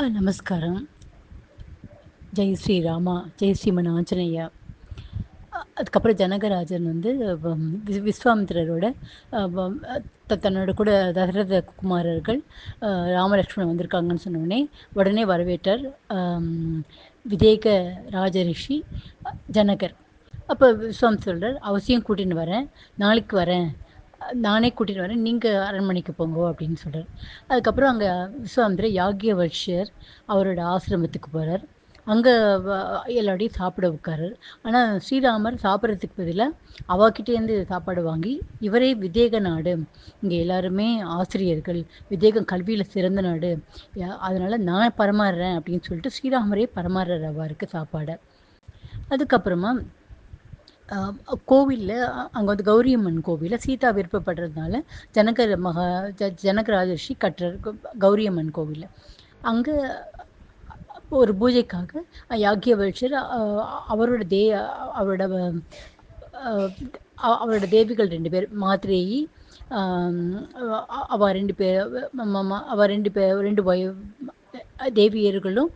ஆ நமஸ்காரம். ஜெய் ஸ்ரீராமா ஜெய் ஸ்ரீமன் ஆஞ்சநேயா அதுக்கப்புறம் ஜனகராஜன் வந்து விஸ்வாமித்திரரோட த- தன்னோட கூட தசரத குமாரர்கள் ராமலக்ஷ்மணன் வந்திருக்காங்கன்னு சொன்னோடனே உடனே வரவேற்றார் விதேக ராஜரிஷி ஜனகர். அப்போ விஸ்வாமித்திரர் சொல்றார் அவசியம் கூட்டின்னு வரேன் நாளைக்கு வரேன். நானே கூட்டிகிட்டு வரேன். நீங்கள் அரண்மனைக்கு போங்க அப்படின்னு சொல்கிறார் அதுக்கப்புறம் அங்கே விஸ்வாமித்திரர் யாக்கியவல்ஷர் அவரோட ஆசிரமத்துக்கு போகிறார் அங்கே எல்லாரையும் சாப்பிட உட்காரு ஆனால் ஸ்ரீராமர் சாப்பிட்றதுக்கு பதிலாக அவாக்கிட்டேருந்து சாப்பாடு வாங்கி இவரே விதேக நாடு. இங்கே எல்லாருமே ஆசிரியர்கள். விதேகம் கல்வியில் சிறந்த நாடு. அதனால் நான் பரமாறுறேன் அப்படின்னு சொல்லிட்டு ஸ்ரீராமரே பரமாறுறார் அவருக்கு சாப்பாடை. அதுக்கப்புறமா கோவிலில் அங்கே வந்து கௌரியம்மன் கோவிலில் சீதா விருப்பப்படுறதுனால ஜனகர் மகா ஜ ஜனகராஜர்ஷி கட்டுற கௌ- கௌரியம்மன் கோவிலில். அங்கே ஒரு பூஜைக்காக யாக்கியவல்ஷர் அவரோட தே அவரோட அவரோட தேவிகள் ரெண்டு பேர் மாத்ரேயி அவள் அவ ரெண்டு பேர் ம- அவ ரெண்டு பேர் ரெண்டு வய தேவியர்களும்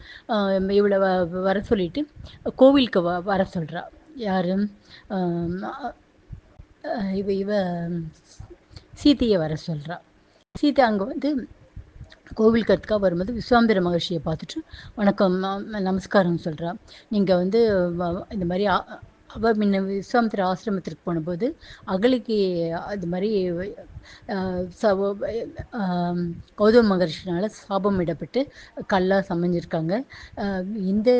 இவ்வளோ இவளை வ- வர சொல்லிட்டு கோவிலுக்கு வ வர சொல்கிறா யார் இவ இவ சீதையை வர சொல்கிறா சீதை அங்கே வந்து கோவில் கத்துக்கா வரும்போது விஸ்வாம்பிர மகர்ஷியை பார்த்துட்டு வணக்கம் நமஸ்காரம் சொல்கிறா நீங்கள் வந்து வ- இந்த மாதிரி அவள் அவ முன்ன விஸ்வாமித்திர ஆசிரமத்திற்கு போனபோது அகலிக்கு அது மாதிரி கௌதம மகர்ஷினால் சாபம் இடப்பட்டு கல்லாக சமைஞ்சிருக்காங்க. இந்த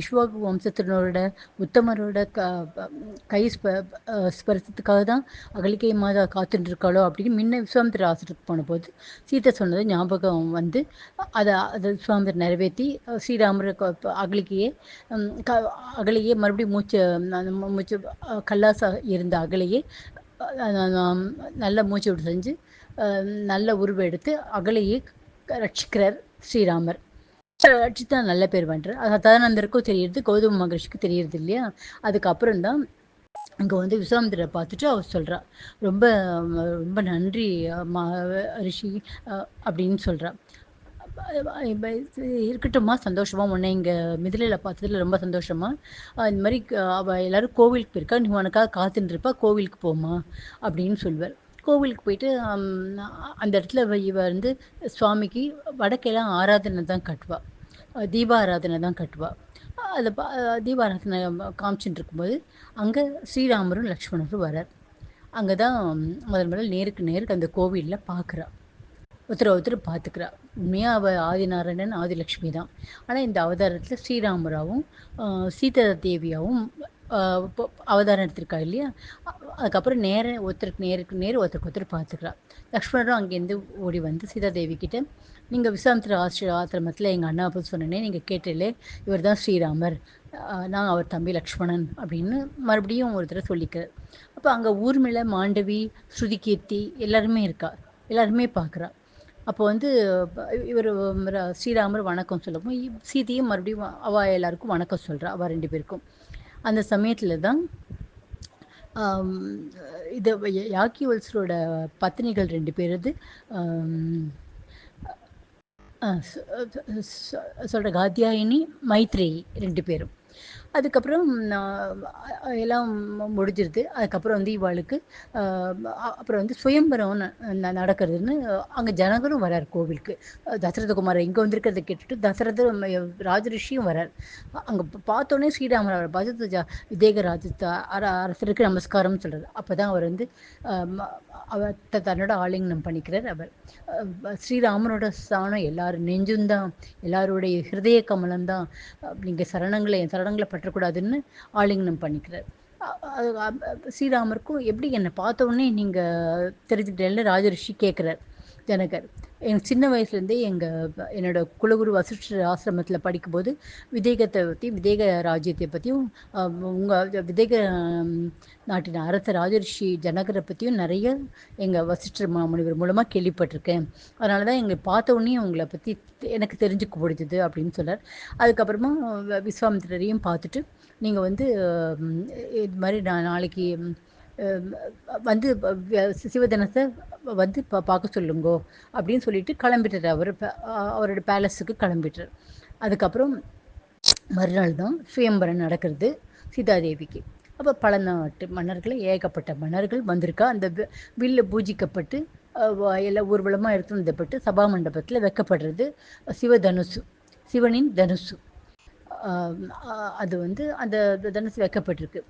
இஷ்வாகு வம்சத்தினரோட உத்தமரோட க கை ஸ்ப ஸ்பரிசத்துக்காக தான் அகலிகை மாதா காத்துட்டு இருக்காளோ அப்படின்னு முன்ன விஸ்வாமித்திர ஆசிரத்துக்கு போனபோது சீதை சொன்னது ஞாபகம் வந்து அதை அதை விஸ்வாமித்திர நிறைவேற்றி ஸ்ரீராமர் அகலிகையே க அகலியே மறுபடியும் மூச்சு மூச்சு அஹ், கல்லாசா இருந்த அகலியே நல்ல மூச்சு விட்டு செஞ்சு நல்ல உருவம் எடுத்து அகலையை ரட்சிக்கிறார் ஸ்ரீராமர். ரட்சித்தா நல்ல பேர் பண்ணுறார் அது ததானந்தருக்கும் தெரியுது கௌதம மகரிஷிக்கும் தெரியறது இல்லையா? அதுக்கப்புறம் தான் அங்கே வந்து விஸ்வாமித்திரரை பார்த்துட்டு அவர் சொல்கிறா ரொம்ப ரொம்ப நன்றி மா ரிஷி அஹ், அப்படின்னு சொல்கிறா இருக்கட்டும்மா சந்தோஷமா. உன்னை இங்கே மிதிலையில் பார்த்ததுல ரொம்ப சந்தோஷமா. இந்த மாதிரி அவள் அவ எல்லாரும் கோவிலுக்கு போயிருக்கா. நீ உனக்காக காத்துட்டு இருப்பா கோவிலுக்கு போமா அப்படின்னு சொல்வார் கோவிலுக்கு போயிட்டு அந்த இடத்துல இவ வந்து சுவாமிக்கு வடக்கெல்லாம் ஆராதனை தான் கட்டுவா. தீபாராதனை தான் கட்டுவா. அதை பா தீபாராதனை காமிச்சுட்டு இருக்கும்போது அங்கே ஸ்ரீராமரும் லக்ஷ்மணரும் வரார். அங்கே தான் முதல் முதல் நேருக்கு நேருக்கு அந்த கோவிலில் பார்க்குறா ஒருத்தர் ஒருத்தர் பார்த்துக்கிறா உண்மையாக அவள் ஆதிநாராயணன் ஆதிலக்ஷ்மி தான். ஆனால் இந்த அவதாரத்தில் ஸ்ரீராமராவும் சீதா தேவியாவும் அவதாரம் எடுத்திருக்கா இல்லையா? அதுக்கப்புறம் நேர ஒருத்தருக்கு நேருக்கு நேர் ஒருத்தருக்கு ஒருத்தர் பார்த்துக்கிறா. லக்ஷ்மணரும் அங்கேருந்து ஓடி வந்து சீதா தேவி கிட்ட நீங்கள் விசாந்திர ஆசிரியர் ஆசிரமத்தில் எங்கள் அண்ணா பற்றி சொன்னேனே நீங்கள் கேட்டீங்களே இவர் தான் ஸ்ரீராமர். நான் அவர் தம்பி லக்ஷ்மணன் அப்படின்னு மறுபடியும் ஒரு தடவை சொல்லிக்கிறார். அப்போ அங்கே ஊர்மிள மாண்டவி ஸ்ருதி கீர்த்தி எல்லாருமே இருக்கா? எல்லாருமே பார்க்குறா. அப்போ வந்து இவர் ஸ்ரீராமர் வணக்கம் சொல்லப்போ சீதையும் மறுபடியும் அவ எல்லாருக்கும் வணக்கம் சொல்கிறா அவள் ரெண்டு பேருக்கும். அந்த சமயத்தில் தான் இது யாக்கி யாக்கிவல்சரோட பத்தினிகள் ரெண்டு பேரது சொல்கிற சொ- காத்தியாயினி மைத்ரேயி ரெண்டு பேரும். அதுக்கப்புறம் நான் எல்லாம் முடிஞ்சிருது. அதுக்கப்புறம் வந்து இவாளுக்கு அப்புறம் வந்து சுயம்பரம் ந- ந- நடக்கிறதுன்னு அங்கே ஜனகரும் வரார் கோவிலுக்கு. தசரத குமார் இங்கே வந்திருக்கிறத கேட்டுட்டு தசரத ராஜரிஷியும் வரார். அங்கே பார்த்தோன்னே ஸ்ரீராமர் அவர் பஜத விதேக ராஜ அர அரசருக்கு நமஸ்காரம்னு சொல்கிறார் அப்போ தான் அவர் வந்து அவர் த- தன்னோட ஆலிங்கனம் பண்ணிக்கிறார் அவர். ஸ்ரீராமனோட ஸ்தானம் எல்லாரும் நெஞ்சும்தான். எல்லாருடைய ஹிருதய கமலம் தான் நீங்கள் சரணங்களை சரணங்களை பட்ட பற்றக்கூடாதுன்னு ஆலிங்கனம் பண்ணிக்கிறார். அ- ஸ்ரீராமருக்கும் எப்படி என்னை பார்த்த உடனே நீங்கள் தெரிஞ்சுக்கிட்டேன்னு ராஜரிஷி கேட்குறார் ஜனகர். எனக்கு சின்ன வயசுலேருந்தே எங்கள் என்னோட குலகுரு வசிஷ்டர் ஆசிரமத்தில் படிக்கும்போது விதேகத்தை பற்றி விதேக ராஜ்யத்தை பற்றியும் உங்கள் விதேக நாட்டின் அரச ராஜரிஷி ஜனகரை பற்றியும் நிறைய எங்கள் வசிஷ்டர் மாமுனிவர் மூலமாக கேள்விப்பட்டிருக்கேன். அதனால தான் எங்களை பார்த்த உடனே உங்களை பற்றி எனக்கு தெரிஞ்சுக்க முடிஞ்சது அப்படின்னு சொன்னார். அதுக்கப்புறமா விஸ்வாமித்திரரையும் பார்த்துட்டு நீங்கள் வந்து இது மாதிரி நான் நாளைக்கு வந்து ப- சிவதனத்தை வந்து பா பார்க்க சொல்லுங்கோ அப்படின்னு சொல்லிட்டு கிளம்பிட்டார் அவர். அவரோட பேலஸுக்கு கிளம்பிட்டார். அதுக்கப்புறம் மறுநாள் தான் சுயம்பரம் நடக்கிறது சீதாதேவிக்கு. அப்போ பல நாட்டு மன்னர்கள் ஏகப்பட்ட மன்னர்கள் வந்திருக்கா? அந்த வி- வில்லு பூஜிக்கப்பட்டு எல்லாம் ஊர்வலமாக எடுத்து வந்தப்பட்டு சபா மண்டபத்தில் வைக்கப்படுறது சிவதனுசு சிவனின் தனுசு. அது வந்து அந்த தனுசு வைக்கப்பட்டிருக்கு.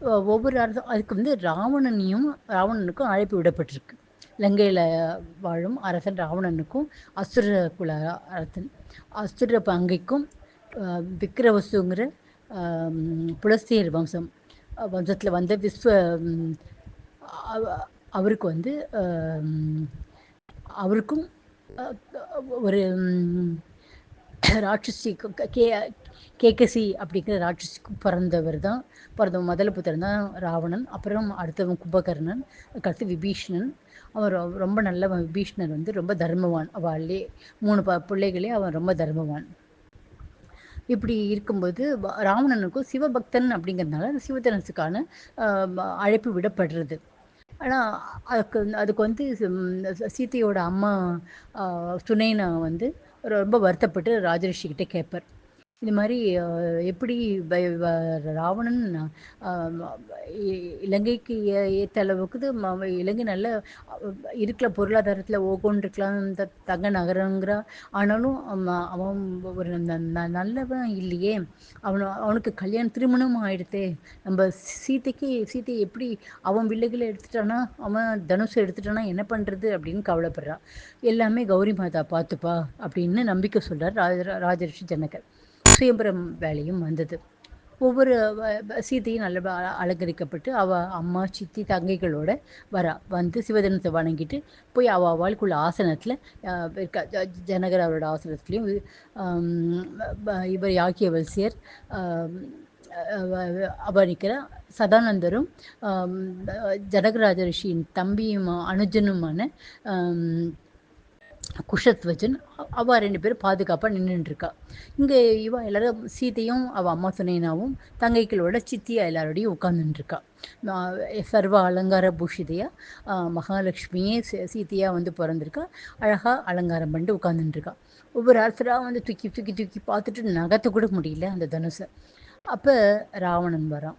ஒவ்வொரு அரசும் அதுக்கு வந்து ராவணனையும் ராவணனுக்கும் அழைப்பு விடப்பட்டிருக்கு. லங்கையில் வாழும் அரசன் ராவணனுக்கும் அசுர குல அரசன். அசுர பங்கைக்கும் விக்ரவசுங்கிற புலஸ்தியர் வம்சம் வம்சத்தில் வந்த விஸ்வ அவருக்கு வந்து அவருக்கும் ஒரு ராட்சசி கே கேகசி அப்படிங்கிற ராட்சசிக்கு பிறந்தவர் தான். பிறந்த முதல்ல புத்தர் தான் ராவணன். அப்புறம் அடுத்தவன் கும்பகர்ணன் அடுத்து விபீஷணன். அவன் ரொம்ப நல்லவன். விபீஷ்ணர் வந்து ரொம்ப தர்மவான். அவள்லே மூணு ப பிள்ளைகளே அவன் ரொம்ப தர்மவான். இப்படி இருக்கும்போது ராவணனுக்கும் சிவபக்தன் அப்படிங்கிறதுனால சிவதனசுக்கான அழைப்பு விடப்படுறது. ஆனால் அதுக்கு அதுக்கு வந்து சீத்தையோட சீதையோட அம்மா ஆஹ், சுனைனா வந்து ரொம்ப வருத்தப்பட்டு ராஜரிஷிகிட்டே கேட்பார் இது மாதிரி எப்படி வ- ராவணன் இலங்கைக்கு ஏ- அளவுக்கு இலங்கை நல்ல இருக்கிற பொருளாதாரத்தில் ஓகோன்னு இருக்கலாம் இந்த தங்க நகரங்கிறா ஆனாலும் அவன் ஒரு ந- ந- நல்லவன் இல்லையே. அவன் அவனுக்கு கல்யாணம் திருமணம் ஆயிடுத்தே. நம்ம சீதைக்கு சீத்தை எப்படி அவன் வில்லைகளை எடுத்துட்டானா அவன் தனுஷை எடுத்துட்டானா என்ன பண்ணுறது அப்படின்னு கவலைப்படுறான். எல்லாமே கௌரி மாதா பார்த்துப்பா அப்படின்னு நம்பிக்கை சொல்கிறார் ராஜ ராஜரிஷி ஜனகர். சுயம்பரம் வேலையும் வந்தது. ஒவ்வொரு சீதையும் நல்ல அலங்கரிக்கப்பட்டு அவ அம்மா சித்தி தங்கைகளோட வரா வந்து சிவதனத்தை வணங்கிட்டு போய் அவ அவளுக்குள்ள ஆசனத்தில் இருக்க ஜ- ஜனகர் அவரோட ஆசனத்துலேயும் இவர் யாக்கியவல்சியர் வல்சியர் அஹ் சதானந்தரும் ஜனகராஜ ரிஷியின் தம்பியும் அனுஜனுமான குஷத்வஜன் அவள் ரெண்டு பேரும் பாதுகாப்பாக நின்றுட்டுருக்கா இங்கே இவ எல்லாரும் சீதையும் அவள் அம்மா சுனைனாவும் தங்கைகளோட சித்தியாக எல்லாரோடையும் உட்காந்துட்டுருக்கா சர்வ அலங்கார பூஷிதையா மகாலட்சுமியே சீதையாக வந்து பிறந்திருக்கா. அழகாக அலங்காரம் பண்ணிட்டு உட்காந்துட்டுருக்கா ஒவ்வொரு அரசராக வந்து தூக்கி தூக்கி தூக்கி பார்த்துட்டு நகர்த்த கூட முடியல அந்த தனுசை. அப்போ ராவணன் வரான்.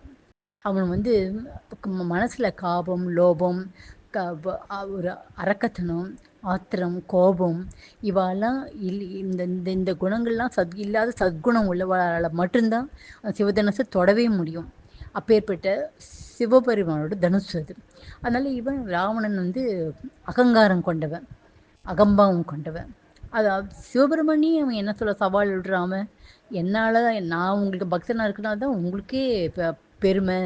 அவன் வந்து மனசில் மனசுல காபம் லோபம் க ஒரு அரக்கத்தனம் ஆத்திரம் கோபம் இவாலாம் இல் இந்த இந்த இந்த குணங்கள்லாம் சத் இல்லாத சத்குணம் உள்ளவளால் மட்டும்தான் அந்த சிவதனுசை தொடவே முடியும். அப்பேற்பட்ட சிவபெருமானோட தனுசு அது. அதனால் இவன் ராவணன் வந்து அகங்காரம் கொண்டவன் அகம்பாவம் கொண்டவன். அதாவது சிவபெருமானி அவன் என்ன சொல்ல சவால் விடுறாம என்னால் நான் உங்களுக்கு பக்தனாக இருக்கனால தான் உங்களுக்கே பெருமை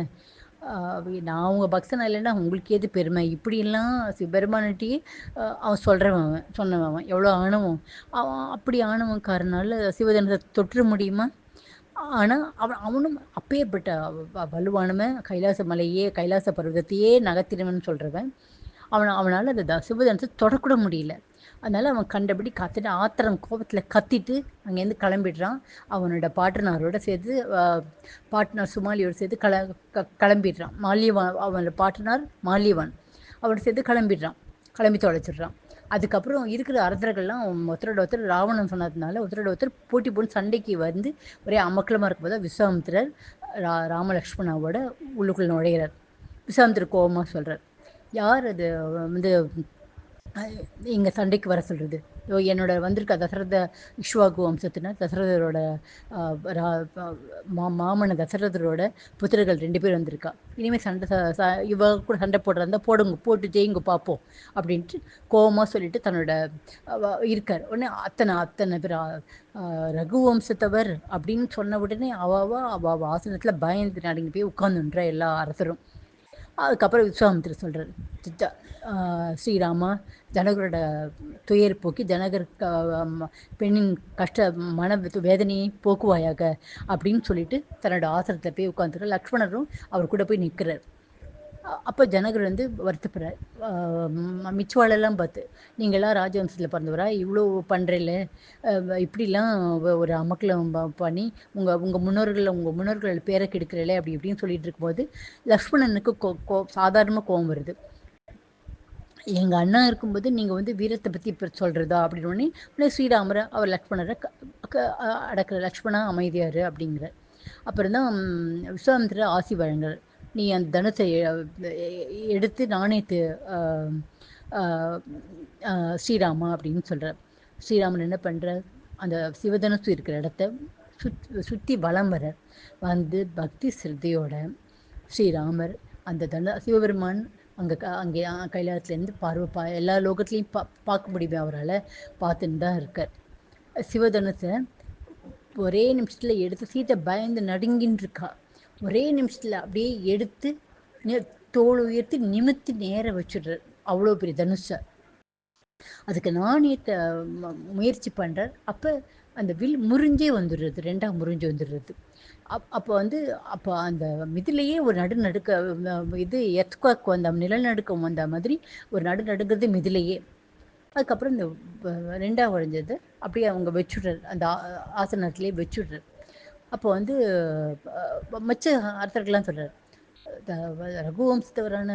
நான் உங்கள் பக்தன் இல்லைன்னா உங்களுக்கு எது பெருமை. இப்படியெல்லாம் சிவபெருமானட்டி அவன் சொல்கிறவன் அவன் சொன்னவன் அவன். எவ்வளோ ஆணவம் அவன் அப்படி ஆணவக்காரனால சிவதனத்தை தொற்ற முடியுமா? ஆனால் அவன் அவனும் அப்பேற்பட்ட வலுவானவன். கைலாச மலையே கைலாச பர்வதத்தையே நகத்தினவன் சொல்கிறவன் அவன் அவனால் அந்த சிவதனத்தை தொடக்கூட முடியல. அதனால் அவன் கண்டபடி கத்திட்டு ஆத்திரம் கோபத்தில் கத்திட்டு அங்கேருந்து கிளம்பிடுறான். அவனோட பாட்டனாரோட சேர்த்து பாட்டனார் சுமாலியோட சேர்த்து கிள க கிளம்பிடுறான். மாலியவான் அவனோட பாட்டனார் மால்யவான். அவனோட சேர்த்து கிளம்பிடுறான். கிளம்பி தொலைச்சிடுறான். அதுக்கப்புறம் இருக்கிற அரசர்கள்லாம் ஒருத்தரோட ஒருத்தர் ராவணன் சொன்னதுனால ஒருத்தரோட ஒருத்தர் போட்டி போட்டு சண்டைக்கு வந்து ஒரே அமக்கலமாக இருக்கும்போது விஸ்வாமித்திரர் ரா ராமலக்ஷ்மணாவோட உள்ளுக்குள் நுழையிறார். விஸ்வாமித்திரர் கோபமாக சொல்கிறார் யார் அது வந்து இங்கே சண்டைக்கு வர சொல்கிறது என்னோட வந்திருக்க தசரத இஷ்வாகு வம்சத்தினர் தசரதரோட ரா- மா மாமன தசரதரோட புத்திரர்கள் ரெண்டு பேர் வந்திருக்கா. இனிமேல் சண்டை இவ கூட சண்டை போடுறதா போடுங்க போட்டு ஜெயிங்க பார்ப்போம் அப்படின்ட்டு கோபமாக சொல்லிட்டு தன்னோட இருக்கார். உடனே அத்தனை அத்தனை பேர் ரகு வம்சத்தவர் அப்படின்னு சொன்ன உடனே அவாவா அவ அவ ஆசனத்தில் பயந்து நடுங்கி போய் உட்காந்துன்ற எல்லா அரசரும். அதுக்கப்புறம் விஸ்வாமித்திரர் சொல்கிறார் சித்தா ஸ்ரீராமா ஜனகரோட துயர் போக்கி ஜனகர் பெண்ணின் கஷ்ட மன வேதனையை போக்குவாயாக அப்படின்னு சொல்லிட்டு தன்னோட ஆசிரத்தை போய் உட்காந்துருக்க லக்ஷ்மணரும் அவர் கூட போய் நிற்கிறார் அப்போ ஜனகர் வந்து வருத்தப்படுறார். மிச்சவாளெல்லாம் பார்த்து நீங்களாம் ராஜவம்சத்தில் பிறந்தவரா? இவ்வளோ பண்ணுறல இப்படிலாம் ஒரு அமக்கலம் பண்ணி உங்கள் உங்கள் முன்னோர்களை உங்கள் முன்னோர்கள் பேரை கெடுக்கிறல அப்படி இப்படின்னு சொல்லிட்டு இருக்கும்போது லக்ஷ்மணனுக்கு கோ கோ சாதாரணமாக கோபம் வருது. எங்கள் அண்ணா இருக்கும்போது நீங்கள் வந்து வீரத்தை பற்றி இப்போ சொல்கிறதா அப்படின்னு உடனே ஸ்ரீராமரை அவர் லக்ஷ்மணரை அடக்கிற லக்ஷ்மணா அமைதியார் அப்படிங்கிற அப்புறம் தான் விஸ்வாமித்திர ஆசி வழங்குறார். நீ அந்த தனத்தை எடுத்து நானே ஆஹ், ஸ்ரீராமா அப்படின்னு சொல்கிற ஸ்ரீராமன் என்ன பண்ணுறார் அந்த சிவதனசு இருக்கிற இடத்த சுத் சுற்றி வலம் வர வந்து பக்தி சிரத்தையோட ஸ்ரீராமர் அந்த தன சிவபெருமான் அங்கே க அங்கே கைலாயத்துலேருந்து பார்வை பா எல்லா லோகத்துலேயும் பா பார்க்க முடியுமே அவரால் பார்த்துன்னு தான் இருக்கார். சிவதனுசை ஒரே நிமிஷத்தில் எடுத்து சீத்தை பயந்து நடுங்கின்னு இருக்கா. ஒரே நிமிஷத்தில் அப்படியே எடுத்து தோல் உயர்த்தி நிமித்தி நேர வச்சுடுறார் அவ்வளோ பெரிய தனுஷை அதுக்கு நாணயத்தை முயற்சி பண்ணுறார் அப்போ அந்த வில் முறிஞ்சே வந்துடுறது. ரெண்டாக முறிஞ்சு வந்துடுறது. அப் அப்போ வந்து அப்போ அந்த மிதிலேயே ஒரு நடு நடுக்க இது எர்த்குவாக் வந்த நிலநடுக்கம் வந்த மாதிரி ஒரு நடு நடுங்கிறது மிதிலேயே. அதுக்கப்புறம் இந்த ரெண்டாக உழைஞ்சது உடைஞ்சது அப்படியே அவங்க வச்சுடுறார் அந்த ஆ- ஆசனத்திலே வச்சுடுறாரு அப்போ வந்து மச்ச அர்த்தர்கள்லாம் சொல்கிறார் த- ரகுவம்சத்தவரான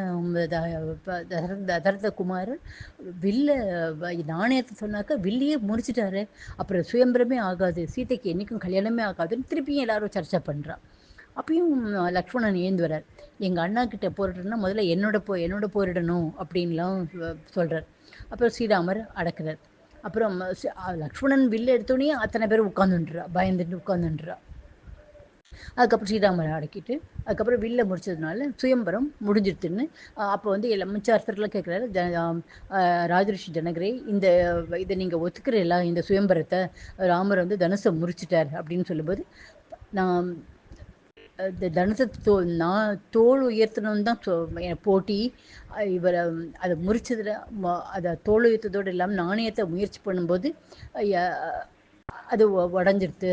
த- தசரத தசரத குமாரர் வில்ல நாணயத்தை சொன்னாக்கா வில்லையே முறிச்சிட்டாரு. அப்புறம் சுயம்பரமே ஆகாது சீதைக்கு என்னைக்கும் கல்யாணமே ஆகாதுன்னு திருப்பியும் எல்லாரும் சர்ச்சை பண்ணுறான் அப்பயும் லக்ஷ்மணன் ஏந்து வர்றார் எங்கள் அண்ணா கிட்ட போரிடணும்னா முதல்ல என்னோட போ என்னோட போரிடணும் அப்படின்லாம் சொ- அப்புறம் ஸ்ரீராமர் அடக்குறார். அப்புறம் லக்ஷ்மணன் வில்ல எடுத்தோடனே அத்தனை பேர் உட்காந்துன்றா பயந்துட்டு உட்காந்துன்றா அதுக்கப்புறம் ஸ்ரீராமரை அடக்கிட்டு அதுக்கப்புறம் வில்ல முடிச்சதுனால சுயம்பரம் முடிஞ்சிடுதுன்னு அப்போ வந்து எல்லா மிச்ச அரசர்கள்லாம் கேட்குறாரு ஜன அஹ் ராஜரிஷி ஜனகரே இந்த இதை நீங்கள் ஒத்துக்கிறீங்களா இந்த சுயம்பரத்தை ராமர் வந்து தனுசை முறிச்சிட்டார் அப்படின்னு சொல்லும்போது நான் இந்த தனுசை தோ நான் தோல் உயர்த்தணும்னு தான் போட்டி இவரை அதை முறிச்சதுல அதை தோல் உயர்த்ததோடு இல்லாமல் நாணயத்தை முயற்சி பண்ணும்போது அது உ- உடைஞ்சிருது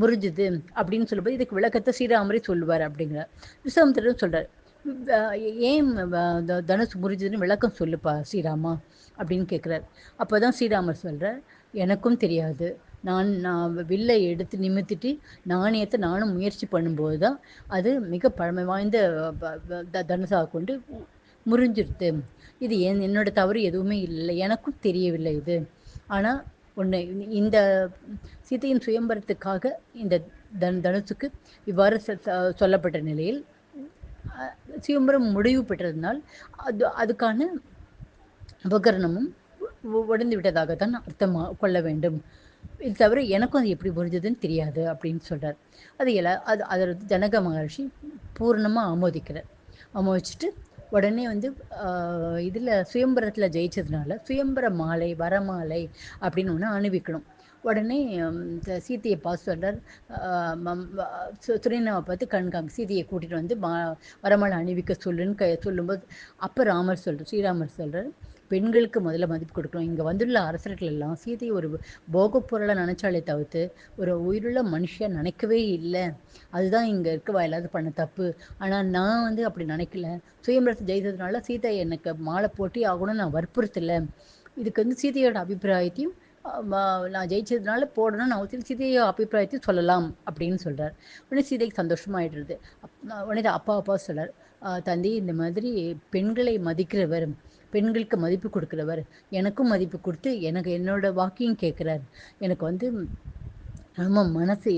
முறிஞ்சுது அப்படின்னு சொல்லும்போது இதுக்கு விளக்கத்தை ஸ்ரீராமரே சொல்லுவார் அப்படிங்கிற. விஸ்வாமித்திரரும் சொல்றார் ஏன் வ- த- தனுஷ் முறிஞ்சதுன்னு விளக்கம் சொல்லுப்பா ஸ்ரீராமா? அப்படின்னு கேட்குறார் அப்போ தான் ஸ்ரீராமர் சொல்கிறார் எனக்கும் தெரியாது. நான் நான் வில்லை எடுத்து நிமித்திட்டு நாணயத்தை நானும் முயற்சி பண்ணும்போது தான் அது மிக பழமை வாய்ந்த தனுசாக த- கொண்டு முறிஞ்சிருது. இது என் என்னோட தவறு எதுவுமே இல்லை. எனக்கும் தெரியவில்லை இது. ஆனால் ஒன்று இந்த சீதையின் சுயம்பரத்துக்காக இந்த தன் தனுசுக்கு இவ்வாறு சொல்லப்பட்ட நிலையில் சுயம்பரம் முடிவு பெற்றதனால் அது அதுக்கான உபகரணமும் உடைந்து விட்டதாகத்தான் அர்த்தமா கொள்ள வேண்டும். இது தவிர எனக்கும் அது எப்படி புரிஞ்சதுன்னு தெரியாது அப்படின்னு சொல்கிறார் அது எல்லா அது அதில் ஜனக மகர்ஷி பூர்ணமாக ஆமோதிக்கிறார். ஆமோதிச்சுட்டு உடனே வந்து இதில் சுயம்பரத்தில் ஜெயிச்சதுனால சுயம்பர மாலை வரமாலை அப்படின்னு ஒன்று அணிவிக்கணும். உடனே சீத்தையை இந்த சீதையை பார்த்து சொல்கிறார் சுரேனாவை பார்த்து கண்காங்க சீதையை கூட்டிகிட்டு வந்து மா வரமாலை அணிவிக்க சொல்லுன்னு க சொல்லும்போது அப்போ ராமர் சொல்கிறார் ஸ்ரீராமர் சொல்கிறார் பெண்களுக்கு முதல்ல மதிப்பு கொடுக்கணும். இங்கே வந்துள்ள அரசர்கள் எல்லாம் சீதையை ஒரு போகப் பொருளை நினைச்சாலே தவிர்த்து ஒரு உயிருள்ள மனுஷன் நினைக்கவே இல்லை. அதுதான் இங்கே இருக்க வாயிலாவது பண்ண தப்பு. ஆனால் நான் வந்து அப்படி நினைக்கல. சுயம்பரத்தை ஜெயித்ததுனால சீதை எனக்கு மாலை போட்டி ஆகணும்னு நான் வற்புறுத்தலை. இதுக்கு வந்து சீதையோட அபிப்பிராயத்தையும் நான் ஜெயிச்சதுனால போடணும்னு அவசியம் சீதையை அபிப்பிராயத்தையும் சொல்லலாம் அப்படின்னு சொல்கிறார் உடனே சீதைக்கு சந்தோஷமாயிடுறது. அப்~ உடனே அப்பா அப்பா சொல்கிறார் தந்தி தந்தை இந்த மாதிரி பெண்களை மதிக்கிறவர் பெண்களுக்கு மதிப்பு கொடுக்குறவர் எனக்கும் மதிப்பு கொடுத்து எனக்கு என்னோட வாக்கியம் கேட்குறார். எனக்கு வந்து ரொம்ப மனசு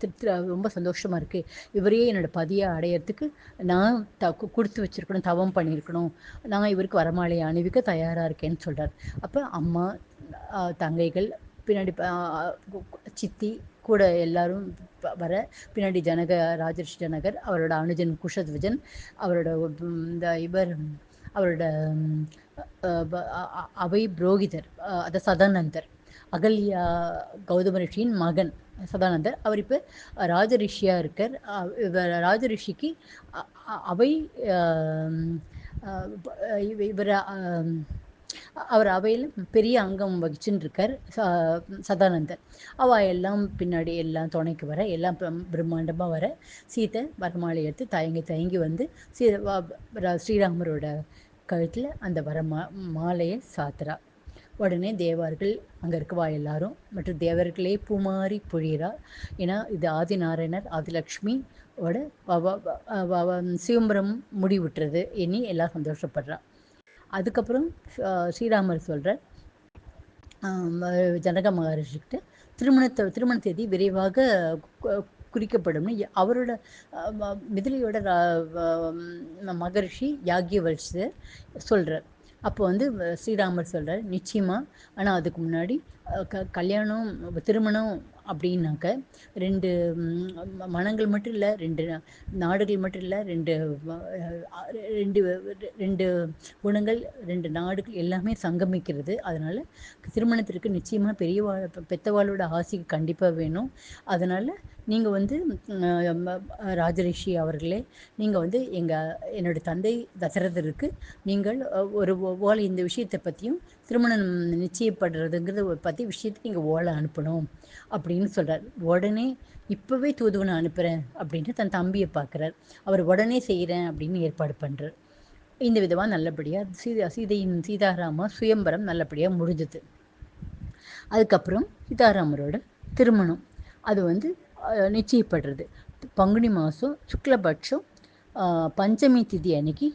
திருப்தி ரொம்ப சந்தோஷமாக இருக்குது இவரையே என்னோடய பதியை அடையிறதுக்கு நான் த கொடுத்து வச்சிருக்கணும் தவம் பண்ணியிருக்கணும். நான் இவருக்கு வரமாலையை அணிவிக்க தயாராக இருக்கேன்னு சொல்கிறார் அப்போ அம்மா தங்கைகள் பின்னாடி சித்தி கூட எல்லாரும் வர பின்னாடி ஜனக ராஜர்ஷி ஜனகர் அவரோட அனுஜன் குஷத்விஜன் அவரோட இந்த இவர் அவரோட அவை புரோகிதர் அதை சதானந்தர். அகல்யா கௌதம ரிஷியின் மகன் சதானந்தர். அவர் இப்போ ராஜரிஷியாக இருக்கார். இவர் ராஜரிஷிக்கு அவை இவர் அவர் அவையில் பெரிய அங்கம் வகிச்சுன்னு இருக்கார் ச சதானந்தர். அவ எல்லாம் பின்னாடி எல்லாம் துணைக்கு வர எல்லாம் பிரம்மாண்டமாக வர சீதை வரமாலை எடுத்து தயங்கி தயங்கி வந்து சீ ஸ்ரீராமரோட கழுத்தில் அந்த வர மா மாலையை சாத்துறா. உடனே தேவார்கள் அங்கே இருக்கவா எல்லாரும்? மற்றும் தேவர்களே பூமாறி பொழியிறா. ஏன்னா இது ஆதிநாராயணர் ஆதிலக்ஷ்மி ஓட சிவம்பரம் முடிவுட்டுறது எண்ணி எல்லாம் சந்தோஷப்படுறான் அதுக்கப்புறம் ஸ்ரீராமர் சொல்கிறார் ஜனக மகரிஷிக்கிட்ட திருமணத்தை திருமண தேதி விரைவாக குறிக்கப்படும்னு அவரோட மிதிலையோட ரா- மகரிஷி யாகியவர்ஷர் சொல்கிறார் அப்போ வந்து ஸ்ரீராமர் சொல்கிறார் நிச்சயமாக ஆனால் அதுக்கு முன்னாடி க கல்யாணம் திருமணம் அப்படின்னாக்க ரெண்டு மனங்கள் மட்டும் இல்லை ரெண்டு நாடுகள் மட்டும் இல்லை ரெண்டு ரெண்டு ரெண்டு குணங்கள் ரெண்டு நாடுகள் எல்லாமே சங்கமிக்கிறது. அதனால் திருமணத்திற்கு நிச்சயமாக பெரியவா பெத்தவாளோட ஆசை கண்டிப்பாக வேணும். அதனால் நீங்கள் வந்து ராஜரிஷி அவர்களே நீங்கள் வந்து எங்கள் என்னோட தந்தை தசரதருக்கு நீங்கள் ஒரு ஓ- ஓலை இந்த விஷயத்தை பற்றியும் திருமணம் நிச்சயப்படுறதுங்கிறத பற்றி விஷயத்தை நீங்கள் ஓலை அனுப்பணும் அப்படின்னு சொல்கிறார் உடனே இப்போவே தூதுவனை அனுப்புகிறேன் அப்படின்னு தன் தம்பியை பார்க்குறார். அவர் உடனே செய்கிறேன் அப்படின்னு ஏற்பாடு பண்ணுறார் இந்த விதமாக நல்லபடியாக சீதா சீதையின் சீதாராமா சுயம்பரம் நல்லபடியாக முடிஞ்சது. அதுக்கப்புறம் சீதாராமரோட திருமணம். அது வந்து நிச்சயப்படுறது. பங்குனி மாதம் சுக்லபட்சம் பஞ்சமி திதி அன்னைக்கு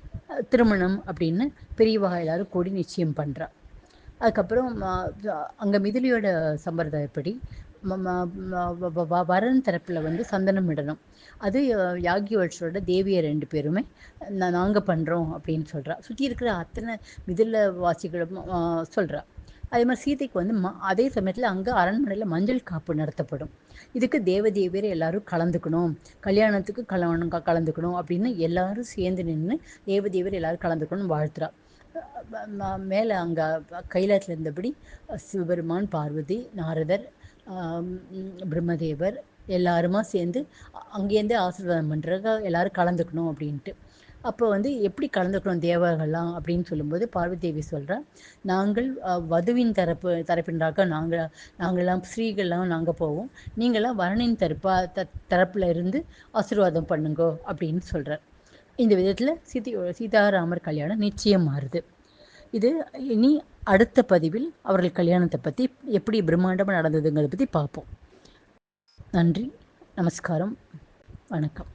திருமணம் அப்படின்னு பெரியவா எல்லாரும் கூடி நிச்சயம் பண்ணுறா அதுக்கப்புறம் அங்கே மிதிலியோட சம்பிரதாயப்படி ம- வ- வ- வரன் தரப்பில் வந்து சந்தனம் இடணும். அது அஹ், யாகிவல்சரோட தேவியர் ரெண்டு பேருமே நாங்கள் பண்ணுறோம் அப்படின்னு சொல்கிறா சுற்றி இருக்கிற அத்தனை மிதில வாசிகளும் சொல்கிறா அதே மாதிரி சீதைக்கு வந்து ம அதே சமயத்தில் அங்கே அரண்மனையில் மஞ்சள் காப்பு நடத்தப்படும். இதுக்கு தேவதேவியர் எல்லாரும் கலந்துக்கணும். கல்யாணத்துக்கு கலவணம் கலந்துக்கணும் அப்படின்னு எல்லாரும் சேர்ந்து நின்று தேவதேவர் எல்லாரும் கலந்துக்கணும்னு வாழ்த்துறா. மேலே அங்கே கைலாத்தில் இருந்தபடி சிவபெருமான் பார்வதி நாரதர் பிரம்மதேவர் எல்லாருமா சேர்ந்து அங்கேருந்து அங்கேருந்தே ஆசீர்வாதம் பண்ணுறாங்க எல்லாரும் கலந்துக்கணும் அப்படின்ட்டு. அப்போ வந்து எப்படி கலந்துக்கணும் தேவர்கள்லாம் அப்படின்னு சொல்லும்போது பார்வதி தேவி சொல்கிறேன் நாங்கள் வதுவின் தரப்பு தரப்பினராக நாங்கள் நாங்கள்லாம் ஸ்ரீகள்லாம் நாங்கள் போவோம். நீங்களாம் வரணின் தரப்பா த தரப்பில் இருந்து ஆசீர்வாதம் பண்ணுங்கோ அப்படின்னு சொல்கிறார் இந்த விதத்தில் சீதி சீதாராமர் கல்யாணம் நிச்சயம் மாறுது. இது இனி அடுத்த பதிவில் அவர்கள் கல்யாணத்தை பற்றி எப்படி பிரம்மாண்டமாக நடந்ததுங்கிறத பற்றி பார்ப்போம். நன்றி நமஸ்காரம் வணக்கம்.